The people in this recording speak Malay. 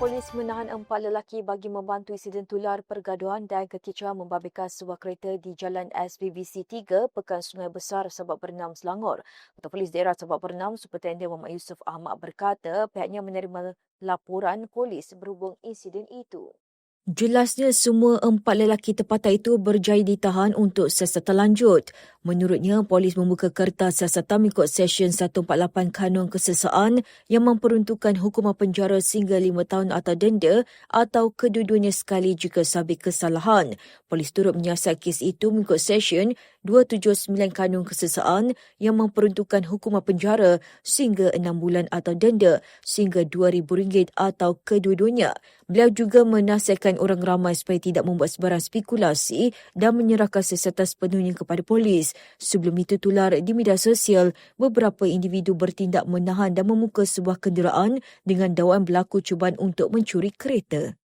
Polis menahan empat lelaki bagi membantu insiden tular pergaduhan dan kekicauan membabitkan sebuah kereta di Jalan SPBC 3, Pekan Sungai Besar, Sabak Bernam, Selangor. Ketua Polis Daerah Sabak Bernam, Superintendent Muhammad Yusof Ahmad berkata pihaknya menerima laporan polis berhubung insiden itu. Jelasnya semua empat lelaki tempatan itu berjaya ditahan untuk siasatan lanjut. Menurutnya, polis membuka kertas siasatan mengikut Seksyen 148 Kanun Kesesaan yang memperuntukkan hukuman penjara sehingga lima tahun atau denda atau kedua-duanya sekali jika sabit kesalahan. Polis turut menyiasat kes itu mengikut Seksyen 279 Kanun Kesesaan yang memperuntukkan hukuman penjara sehingga enam bulan atau denda sehingga RM2,000 atau kedua-duanya. Beliau juga menasihatkan orang ramai supaya tidak membuat sebarang spekulasi dan menyerahkan siasatan sepenuhnya kepada polis. Sebelum itu tular di media sosial, beberapa individu bertindak menahan dan memuka sebuah kenderaan dengan dakwaan berlaku cubaan untuk mencuri kereta.